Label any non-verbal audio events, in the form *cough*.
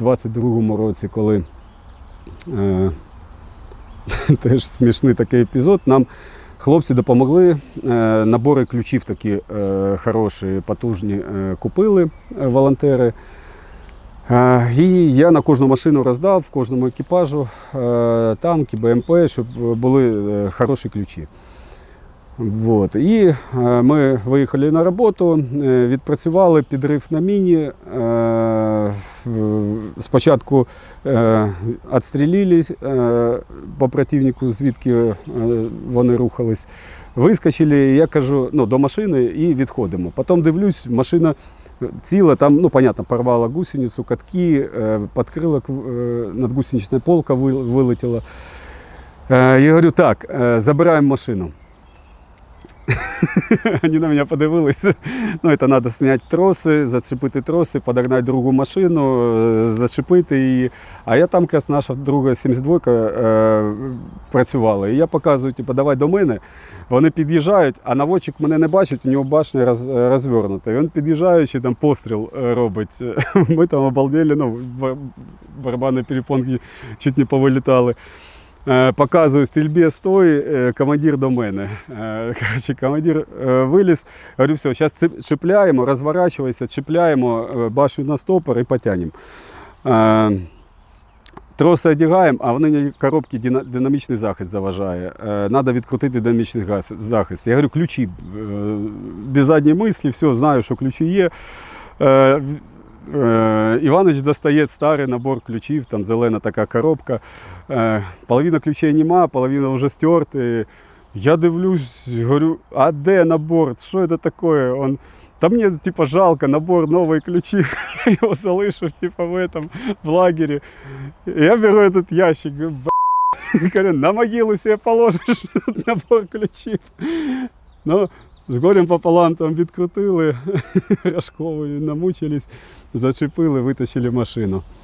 22-му році, коли е, *laughs* теж смішний такий епізод, нам хлопці допомогли. Е, набори ключів такі е, хороші, потужні е, купили е, волонтери. Е, І я на кожну машину роздав, кожному екіпажу е, танки, БМП, щоб були е, хороші ключі. Вот. І ми виїхали на роботу, відпрацювали підрив на міні. В- Спочатку е, відстрілили е, по противнику, звідки е, вони рухались. Вискочили, я кажу, ну, до машини і відходимо. Потім дивлюсь, машина ціла, там, ну, понятно, порвала гусеницю, катки, е, надгусенична полка вилетіла. Я говорю, так, забираємо машину. *laughs* Они на меня подивились. *laughs* Ну, это надо снять троси, зачепити троси, подогнати другу машину, е, зачепити її. А я там якраз наша друга 72 е, працювала. І я показую, типу, давай до мене. Вони під'їжджають, а наводчик мене не бачить, у нього башня роз, розвернута. І він під'їжджаючи, там постріл е, робить. *laughs* Ми там обалдели, ну, бар- барабанні перепонки чуть не повилітали. Е, Показую стрільбі стой, е, командир до мене. Е, Коротше, командир виліз. Говорю, все, зараз чіпляємо, розворачуйся, чіпляємо башню на стопор і потягнемо. Троси одягаємо, а вони на коробці динамічний захист заважає. Треба відкрутити динамічний захист. Я говорю, ключі. Без задньої мислі, все, знаю, що ключі є. Е, Іванович достає старий набор ключів, там зелена така коробка. Е, Половина ключей нема, половина вже стерті. Я дивлюсь, говорю, а де набор? Що це таке? Он, та мені типа, жалко, набор нових ключів. *laughs* Я його залишив типа, в, этом, в лагері. Я беру этот ящик, говорю. *laughs* Говорю, на могилу себе положиш *laughs* набор ключів. Ну, з горем пополам там відкрутили, *laughs* рожковою намучились, зачепили, витащили машину.